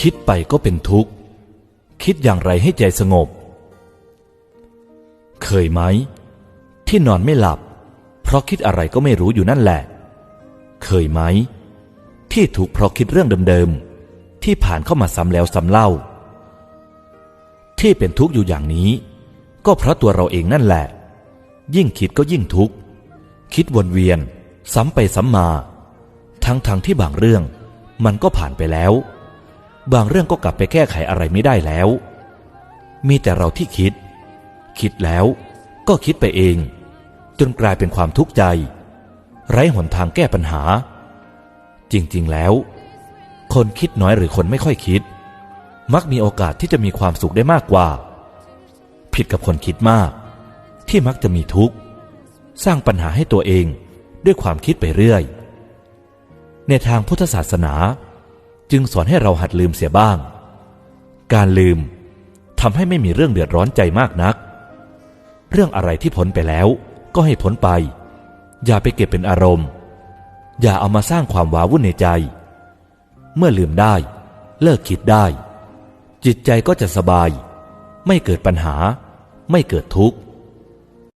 คิดไปก็เป็นทุกข์ คิดอย่างไรให้ใจสงบ เคยไหม ที่นอนไม่หลับ เพราะคิดอะไรก็ไม่รู้อยู่นั่นแหละ เคยไหม ที่ถูกเพราะคิดเรื่องเดิมๆ ที่ผ่านเข้ามาซ้ำแล้วซ้ำเล่า ที่เป็นทุกข์อยู่อย่างนี้ ก็เพราะตัวเราเองนั่นแหละ ยิ่งคิดก็ยิ่งทุกข์ คิดวนเวียน ซ้ำไปซ้ำมา ทั้งๆทที่บางเรื่องมันก็ผ่านไปแล้ว บางเรื่องก็กลับไปแก้ไขอะไรไม่ได้แล้ว มีแต่เราที่คิด คิดแล้วก็คิดไปเอง จนกลายเป็นความทุกข์ใจ ไร้หนทางแก้ปัญหา จริงๆแล้ว คนคิดน้อยหรือคนไม่ค่อยคิด มักมีโอกาสที่จะมีความสุขได้มากกว่า ผิดกับคนคิดมาก ที่มักจะมีทุกข์ สร้างปัญหาให้ตัวเองด้วยความคิดไปเรื่อย ในทางพุทธศาสนา จึงสอนให้เราหัดลืมเสียบ้าง การลืมทำให้ไม่มีเรื่องเดือดร้อนใจมากนัก เรื่องอะไรที่พ้นไปแล้วก็ให้พ้นไป อย่าไปเก็บเป็นอารมณ์ อย่าเอามาสร้างความว้าวุ่นในใจ เมื่อลืมได้ เลิกคิดได้ จิตใจก็จะสบาย ไม่เกิดปัญหา ไม่เกิดทุกข์